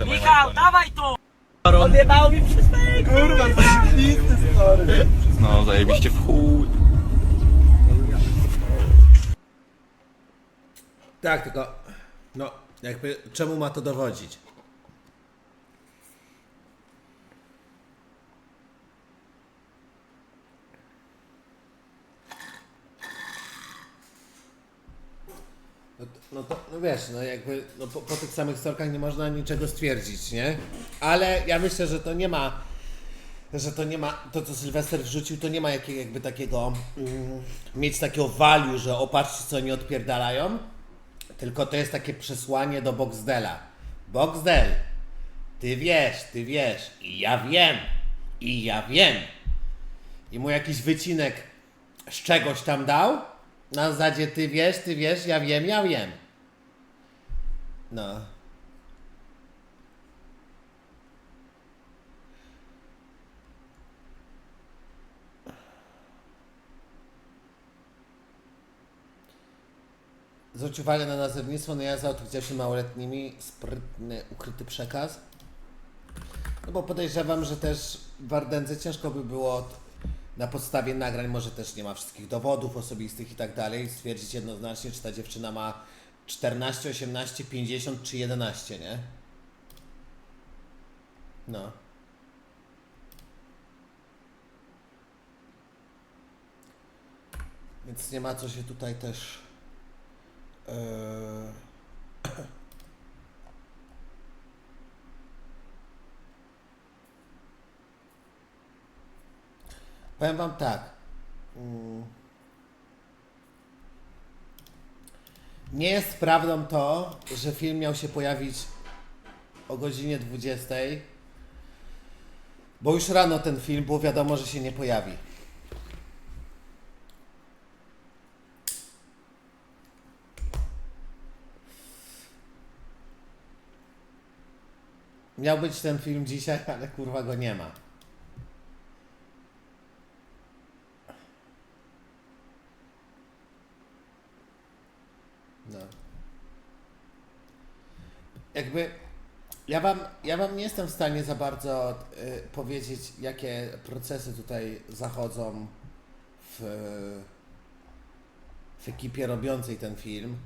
te moje Michał, iPhony. dawaj tu! Odjebało mi przez! Kurwa, zajebisty stary. No, zajebiście w chuj. Tak, tylko, no, jakby, czemu ma to dowodzić? No no to, no wiesz, no jakby, no po, po tych samych storkach nie można niczego stwierdzić, nie? Ale ja myślę, że to nie ma, że to nie ma, to co Sylwester wrzucił, to nie ma jakiego, jakby takiego, mm, mieć takiego value, że opatrzcie co oni odpierdalają, tylko to jest takie przesłanie do Boxdela. Boxdel, ty wiesz, ty wiesz, i ja wiem, i ja wiem. I mu jakiś wycinek z czegoś tam dał, na zasadzie ty wiesz, ty wiesz, ja wiem, ja wiem. No. Zwróć uwagę na nazewnictwo, no ja za się małoletnimi, sprytny, ukryty przekaz. No bo podejrzewam, że też w Ardence ciężko by było na podstawie nagrań, może też nie ma wszystkich dowodów osobistych i tak dalej, stwierdzić jednoznacznie, czy ta dziewczyna ma 14, 18, 50 czy 11, nie? No. Więc nie ma co się tutaj też. Yy... Powiem Wam tak. Mm. Nie jest prawdą to, że film miał się pojawić o godzinie 20. Bo już rano ten film było wiadomo, że się nie pojawi. Miał być ten film dzisiaj, ale kurwa go nie ma. No. Jakby ja wam, ja wam nie jestem w stanie za bardzo y, powiedzieć, jakie procesy tutaj zachodzą w, w ekipie robiącej ten film,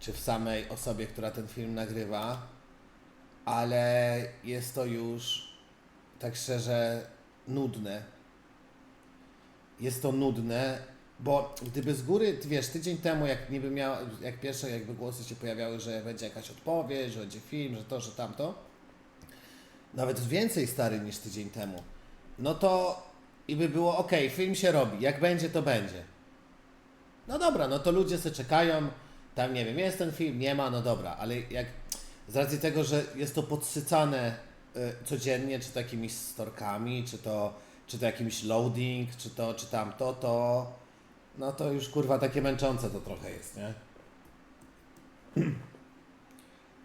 czy w samej osobie, która ten film nagrywa, ale jest to już tak szczerze nudne. Jest to nudne, bo gdyby z góry, wiesz, tydzień temu, jak niby miał, jak pierwsze jakby głosy się pojawiały, że będzie jakaś odpowiedź, że będzie film, że to, że tamto, nawet więcej stary niż tydzień temu, no to i by było ok, film się robi, jak będzie, to będzie. No dobra, no to ludzie se czekają, tam nie wiem, jest ten film, nie ma, no dobra, ale jak z racji tego, że jest to podsycane y, codziennie, czy to jakimiś storkami, czy to, czy to jakimś loading, czy to, czy tamto, to no to już kurwa takie męczące to trochę jest, nie?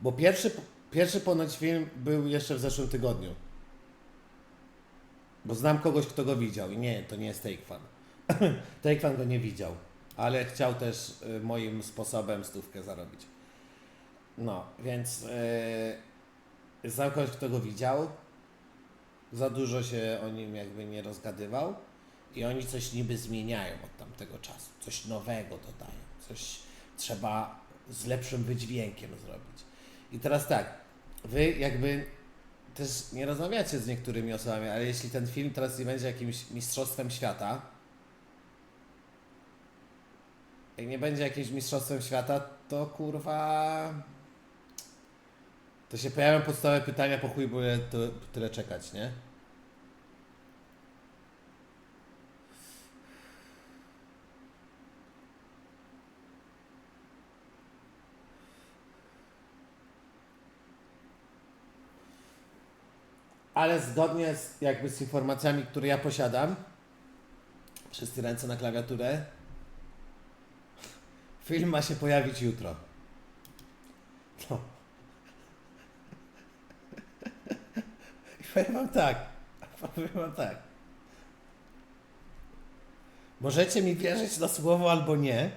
Bo pierwszy, pierwszy ponoć film był jeszcze w zeszłym tygodniu. Bo znam kogoś, kto go widział i nie, to nie jest Take Fan. Take Fan go nie widział, ale chciał też y, moim sposobem stówkę zarobić. No, więc yy, znam kogoś, kto go widział. Za dużo się o nim jakby nie rozgadywał. I oni coś niby zmieniają od tamtego czasu. Coś nowego dodają. Coś trzeba z lepszym wydźwiękiem zrobić. I teraz tak, wy jakby też nie rozmawiacie z niektórymi osobami, ale jeśli ten film teraz nie będzie jakimś mistrzostwem świata, jak nie będzie jakimś mistrzostwem świata, to kurwa. To się pojawią podstawowe pytania, po chuj było tyle czekać, nie? Ale zgodnie z, jakby z informacjami, które ja posiadam, wszyscy ręce na klawiaturę, film ma się pojawić jutro. No. I powiem wam tak, powiem wam tak. Możecie mi wierzyć na słowo albo nie,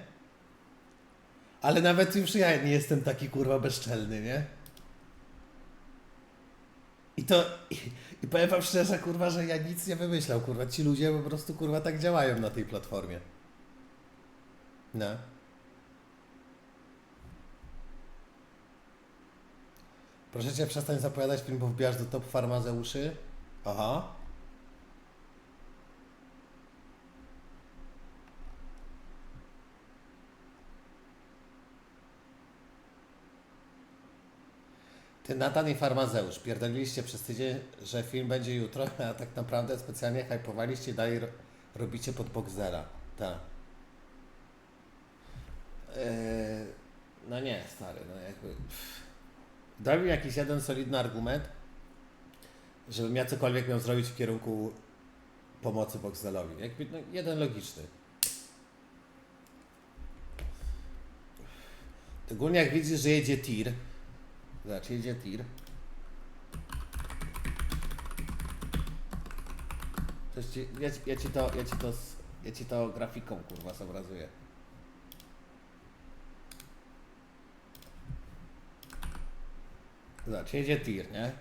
ale nawet już ja nie jestem taki kurwa bezczelny, nie? I to, i, powiem wam szczerze, kurwa, że ja nic nie wymyślał, kurwa, ci ludzie po prostu, kurwa, tak działają na tej platformie. No. Proszę cię, przestań zapowiadać film, bo wbijasz do top farmazeuszy. Aha. Ty, Natan i Farmazeusz, pierdoliliście przez tydzień, że film będzie jutro, a tak naprawdę specjalnie hypowaliście i dalej ro- robicie pod Boxera. Tak. Eee, no nie, stary, no jakby... pff. Daj mi jakiś jeden solidny argument, żebym ja cokolwiek miał zrobić w kierunku pomocy Boxelowi. Jakby, no, jeden logiczny. Ogólnie jak widzisz, że jedzie tir, zobacz, jedzie tir, Coś ci, ja, ja ci to, ja ci to, ja ci to grafiką kurwa zobrazuję. Zobacz, jedzie tir, nie?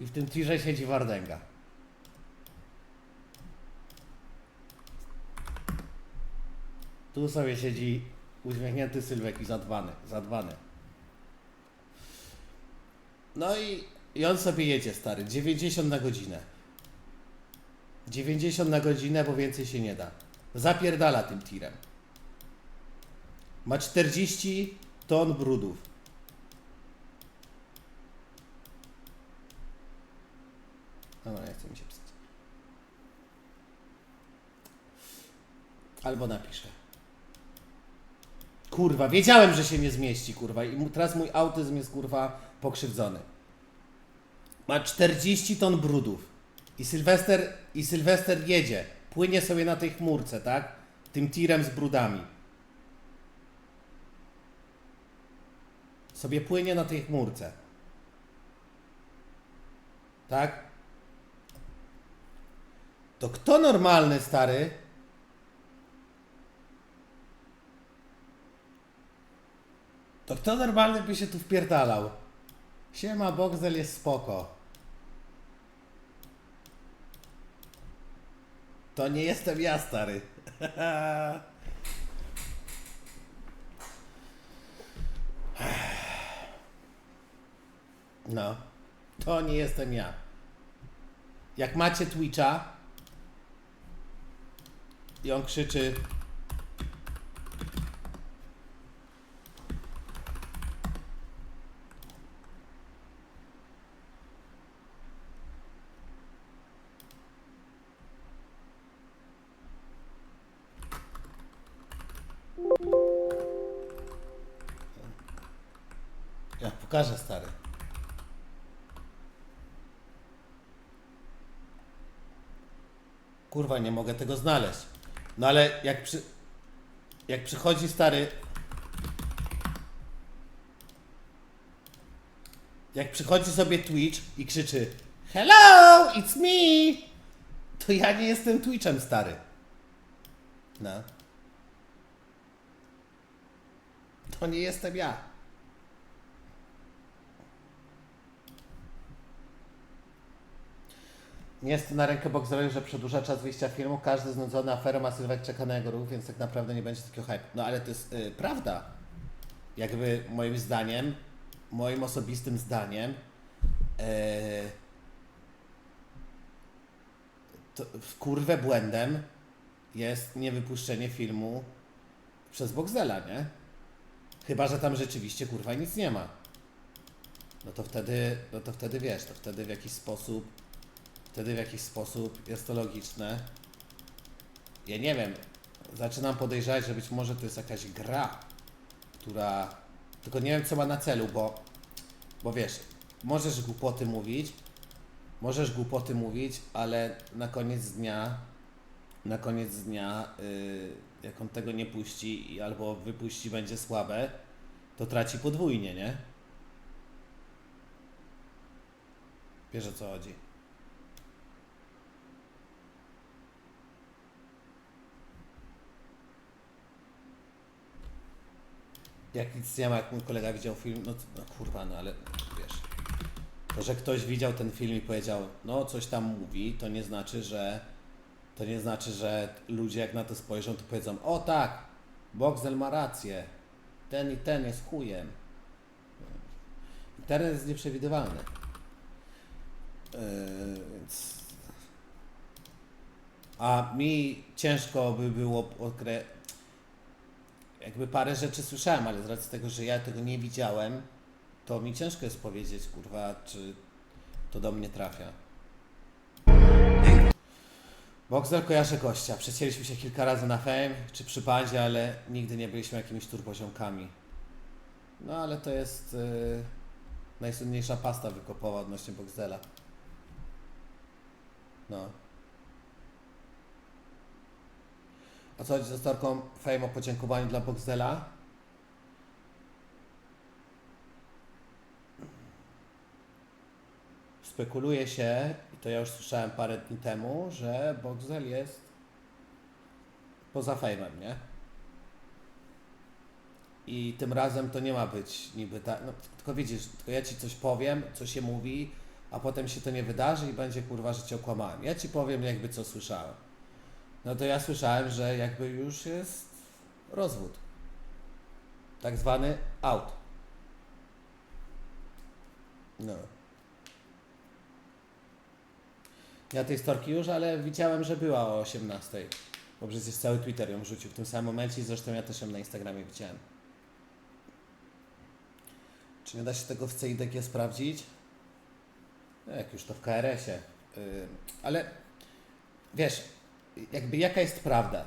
I w tym tirze siedzi Wardęga. Tu sobie siedzi uśmiechnięty Sylwek i zadbany, zadbany. No i, i on sobie jedzie, stary, 90 na godzinę. 90 na godzinę, bo więcej się nie da. Zapierdala tym tirem. Ma 40 ton brudów. Dobra, nie chce mi się pisać. Albo napiszę. Kurwa, wiedziałem, że się nie zmieści, kurwa. I teraz mój autyzm jest, kurwa, pokrzywdzony. Ma 40 ton brudów. I Sylwester, i Sylwester jedzie. Płynie sobie na tej chmurce, tak? Tym tirem z brudami. Sobie płynie na tej chmurce. Tak? To kto normalny, stary, To kto normalny by się tu wpierdalał? Siema, Boxel jest spoko. To nie jestem ja, stary. No, to nie jestem ja. Jak macie Twitcha i on krzyczy pokażę, stary. Kurwa, nie mogę tego znaleźć. No ale jak przy... Jak przychodzi stary... Jak przychodzi sobie Twitch i krzyczy Hello, it's me! To ja nie jestem Twitchem, stary. No. To nie jestem ja. Nie jest to na rękę Boxerowi, że przedłuża czas wyjścia filmu. Każdy znudzony aferą, a Sylwek czeka na jego ruch, więc tak naprawdę nie będzie takiego hype. No ale to jest y, prawda. Jakby moim zdaniem, moim osobistym zdaniem, e, to w kurwę błędem jest niewypuszczenie filmu przez Boxdela, nie? Chyba, że tam rzeczywiście kurwa nic nie ma. No to wtedy, no to wtedy wiesz, to wtedy w jakiś sposób, wtedy w jakiś sposób jest to logiczne. Ja nie wiem, zaczynam podejrzewać, że być może to jest jakaś gra, która, tylko nie wiem co ma na celu, bo, bo wiesz, możesz głupoty mówić, możesz głupoty mówić, ale na koniec dnia, na koniec dnia, yy, jak on tego nie puści albo wypuści będzie słabe, to traci podwójnie, nie? Wiesz o co chodzi. Jak nic nie ma, jak mój kolega widział film, no, no kurwa, no ale wiesz. To, że ktoś widział ten film i powiedział, no coś tam mówi, to nie znaczy, że to nie znaczy, że ludzie jak na to spojrzą, to powiedzą, o tak, Boxel ma rację, ten i ten jest chujem. Internet jest nieprzewidywalny. Yy, więc... A mi ciężko by było. Jakby parę rzeczy słyszałem, ale z racji tego, że ja tego nie widziałem, to mi ciężko jest powiedzieć, kurwa, czy to do mnie trafia. Boxer kojarzę gościa. Przecięliśmy się kilka razy na fame czy przy bandzie, ale nigdy nie byliśmy jakimiś turboziomkami. No ale to jest yy, najsłynniejsza pasta wykopowa odnośnie Boxdela. No. A co chodzi ze storką fame o podziękowaniu dla Boxdela? Spekuluje się, i to ja już słyszałem parę dni temu, że Boxel jest poza fejmem, nie? I tym razem to nie ma być niby tak. No, tylko widzisz, tylko ja ci coś powiem, co się mówi, a potem się to nie wydarzy i będzie kurwa, że cię okłamałem. Ja ci powiem jakby co słyszałem. No to ja słyszałem, że jakby już jest rozwód. Tak zwany out. No. Ja tej storki już, ale widziałem, że była o 18. Bo przecież cały Twitter ją rzucił w tym samym momencie i zresztą ja też ją na Instagramie widziałem. Czy nie da się tego w CIDG sprawdzić? No, jak już to w KRS-ie. Yy, ale wiesz, jakby jaka jest prawda?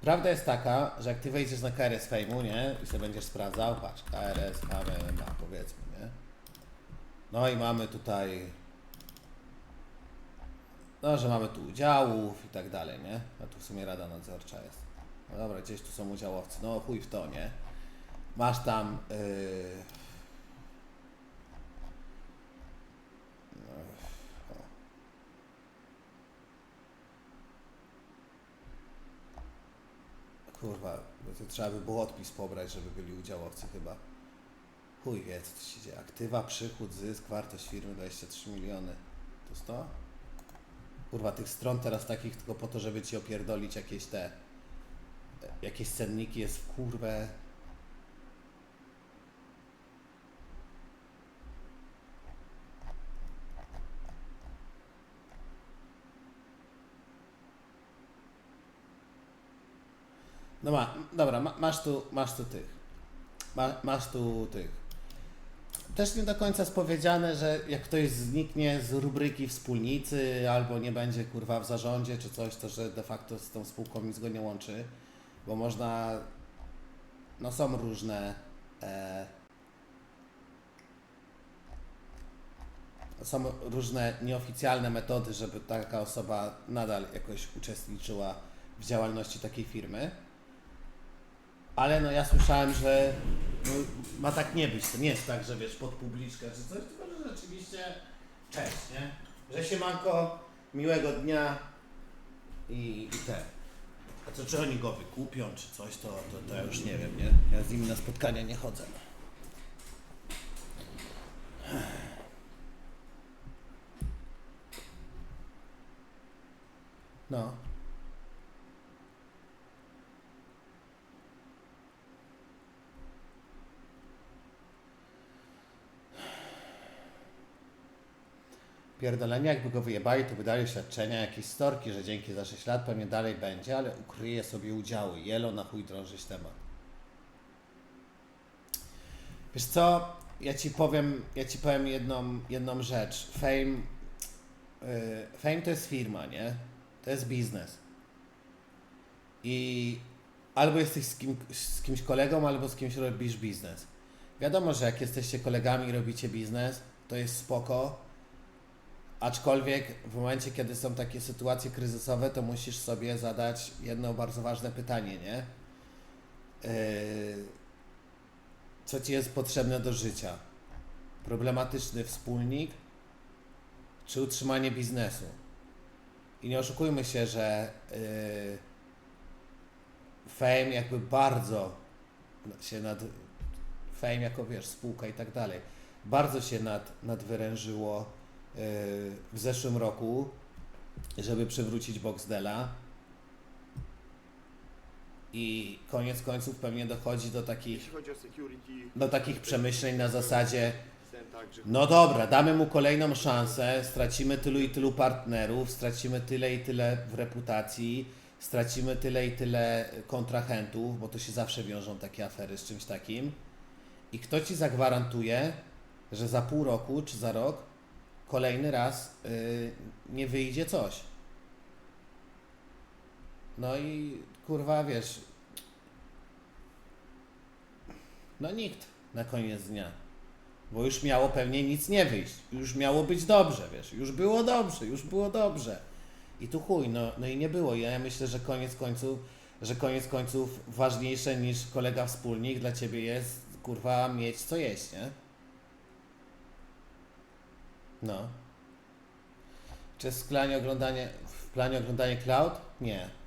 Prawda jest taka, że jak ty wejdziesz na KRS Fejmu, nie? I sobie będziesz sprawdzał, patrz, KRS, KMMA, powiedzmy, nie? No i mamy tutaj no, że mamy tu udziałów i tak dalej, nie? A tu w sumie rada nadzorcza jest. No dobra, gdzieś tu są udziałowcy. No chuj w to, nie? Masz tam. Yy... Kurwa, bo to trzeba by było odpis pobrać, żeby byli udziałowcy chyba. Chuj wie, co tu się dzieje. Aktywa, przychód, zysk, wartość firmy 23 miliony. To 100? Kurwa, tych stron teraz takich tylko po to, żeby ci opierdolić jakieś te jakieś cenniki jest w kurwę. No ma, dobra, ma, masz tu, masz tu tych. Ma, masz tu tych. Też nie do końca jest powiedziane, że jak ktoś zniknie z rubryki wspólnicy albo nie będzie kurwa w zarządzie czy coś, to że de facto z tą spółką nic go nie łączy, bo można, no są różne, e, są różne nieoficjalne metody, żeby taka osoba nadal jakoś uczestniczyła w działalności takiej firmy. Ale no ja słyszałem, że no, ma tak nie być. To nie jest tak, że wiesz, pod publiczkę czy coś, tylko że rzeczywiście cześć, nie? Że się manko, miłego dnia i, i te. A co, czy oni go wykupią, czy coś, to, to, to ja już nie wiem, nie? Ja z nimi na spotkania nie chodzę. No. Pierdolenia, jakby go wyjebali, to by dali oświadczenia, jakieś storki, że dzięki za 6 lat pewnie dalej będzie, ale ukryje sobie udziały. Jelo na chuj drążyć temat. Wiesz co, ja ci powiem, ja ci powiem jedną, jedną rzecz. Fame, yy, fame to jest firma, nie? To jest biznes. I albo jesteś z, kim, z kimś kolegą, albo z kimś robisz biznes. Wiadomo, że jak jesteście kolegami i robicie biznes, to jest spoko, Aczkolwiek w momencie, kiedy są takie sytuacje kryzysowe, to musisz sobie zadać jedno bardzo ważne pytanie, nie? Yy, co ci jest potrzebne do życia? Problematyczny wspólnik czy utrzymanie biznesu? I nie oszukujmy się, że yy, fame jakby bardzo się nad, Fame jako, wiesz, spółka i tak dalej. Bardzo się nad, nadwyrężyło w zeszłym roku, żeby przywrócić Boxdela. I koniec końców pewnie dochodzi do takich, do takich przemyśleń na zasadzie, no dobra, damy mu kolejną szansę, stracimy tylu i tylu partnerów, stracimy tyle i tyle w reputacji, stracimy tyle i tyle kontrahentów, bo to się zawsze wiążą takie afery z czymś takim. I kto ci zagwarantuje, że za pół roku czy za rok kolejny raz yy, nie wyjdzie coś? No i kurwa, wiesz. No nikt na koniec dnia. Bo już miało pewnie nic nie wyjść. Już miało być dobrze, wiesz. Już było dobrze, już było dobrze. I tu chuj, no, no i nie było. Ja myślę, że koniec końców, że koniec końców ważniejsze niż kolega wspólnik dla ciebie jest, kurwa, mieć co jeść, nie? No. Czy jest w planie oglądanie, w planie oglądanie Cloud? Nie.